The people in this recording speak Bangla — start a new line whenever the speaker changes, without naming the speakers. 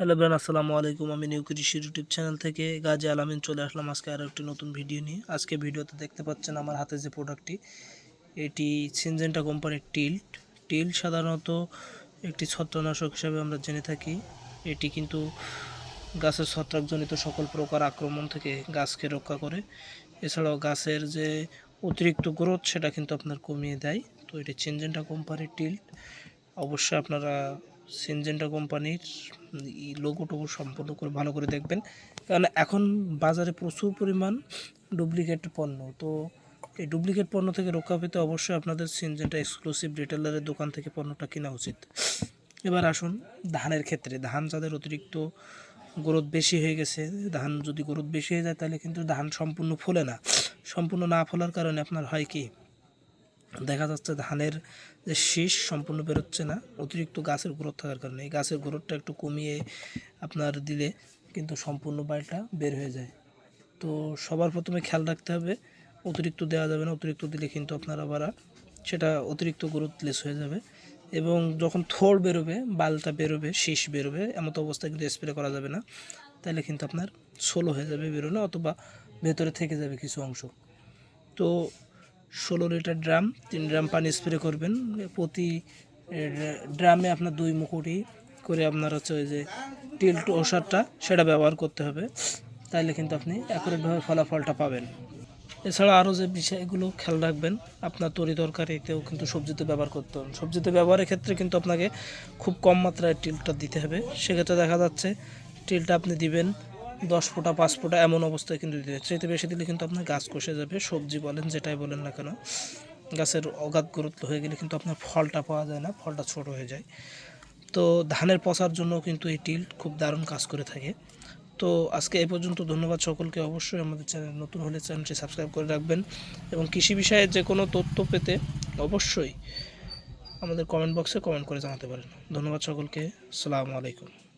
হ্যালো ব্রান, আসসালামু আলাইকুম। আমি নিউ কৃষি ইউটিউব চ্যানেল থেকে গাজী আলামিন চলে আসলাম আজকে আরও একটি নতুন ভিডিও নিয়ে। আজকে ভিডিওতে দেখতে পাচ্ছেন আমার হাতে যে প্রোডাক্টটি, এটি সিনজেন্টা কোম্পানির টিল্ট টিল্ট সাধারণত একটি ছত্রনাশক হিসাবে আমরা জেনে থাকি। এটি কিন্তু গাছের ছত্রাকজনিত সকল প্রকার আক্রমণ থেকে গাছকে রক্ষা করে। এছাড়াও গাছের যে অতিরিক্ত গ্রোথ, সেটা কিন্তু আপনার কমিয়ে দেয়। তো এটি সিনজেন্টা কোম্পানির টিল্ট অবশ্যই আপনারা সিনজেন্টা কোম্পানির লোগো টোগো সম্পূর্ণ করে ভালো করে দেখবেন। কারণ এখন বাজারে প্রচুর পরিমাণ ডুপ্লিকেট পণ্য। তো এই ডুপ্লিকেট পণ্য থেকে রক্ষা পেতে অবশ্যই আপনাদের সিনজেন্টা এক্সক্লুসিভ রিটেলারের দোকান থেকে পণ্যটা কেনা উচিত। এবার আসুন ধানের ক্ষেত্রে। ধান যাদের অতিরিক্ত গ্রোথ বেশি হয়ে গেছে, ধান যদি গ্রোথ বেশি হয়ে যায় তাহলে কিন্তু ধান সম্পূর্ণ ফলে না। সম্পূর্ণ না ফলার কারণে আপনার হয় কি? দেখা যাচ্ছে ধানের যে শীষ সম্পূর্ণ বেরোচ্ছে না, অতিরিক্ত গাছের গ্রোথ থাকার কারণে। এই গাছের গ্রোথটা একটু কমিয়ে আপনার দিলে কিন্তু সম্পূর্ণ বাড়িটা বের হয়ে যায়। তো সবার প্রথমে খেয়াল রাখতে হবে, অতিরিক্ত দেওয়া যাবে না, অতিরিক্ত দিলে কিন্তু আপনার আবার সেটা অতিরিক্ত গ্রোথলেস হয়ে যাবে। এবং যখন থোড় বেরোবে, বালটা বেরোবে, শীষ বেরোবে, এমত অবস্থায় কিন্তু স্প্রে করা যাবে না। তাহলে কিন্তু আপনার সোলো হয়ে যাবে বেরোনো, অথবা ভেতরে থেকে যাবে কিছু অংশ। তো ষোলো লিটার ড্রাম, তিন ড্রাম পানি স্প্রে করবেন। প্রতি ড্রামে আপনার দুই মুকুটি করে আপনার হচ্ছে ওই যে টিল্ট ওষারটা, সেটা ব্যবহার করতে হবে। তাইলে কিন্তু আপনি অ্যাকুরেটভাবে ফলাফলটা পাবেন। এছাড়া আরও যে বিষয়গুলো খেয়াল রাখবেন, আপনার তরি তরকারিতেও কিন্তু সবজিতে ব্যবহার করতে হবে। সবজিতে ব্যবহারের ক্ষেত্রে কিন্তু আপনাকে খুব কম মাত্রায় টিলটা দিতে হবে। সেক্ষেত্রে দেখা যাচ্ছে, টিলটা আপনি দিবেন দশ ফোঁটা, পাঁচ ফোঁটা এমন অবস্থায় কিন্তু দিতে হবে চাইতে বেশি দিলে কিন্তু আপনার গাছ কষে যাবে। সবজি বলেন, যেটাই বলেন না কেন, গাছের অগাধ গুরুত্ব হয়ে গেলে কিন্তু আপনার ফলটা পাওয়া যায় না, ফলটা ছোট হয়ে যায়। তো ধানের পচার জন্য কিন্তু এই টিল্ট খুব দারুণ কাজ করে থাকে। তো আজকে এই পর্যন্ত ধন্যবাদ সকলকে। অবশ্যই আমাদের চ্যানেল নতুন হলে চ্যানেলটি সাবস্ক্রাইব করে রাখবেন এবং কৃষি বিষয়ে যে কোনো তথ্য পেতে অবশ্যই আমাদের কমেন্ট বক্সে কমেন্ট করে জানাতে পারেন। ধন্যবাদ সকলকে। আসসালামু আলাইকুম।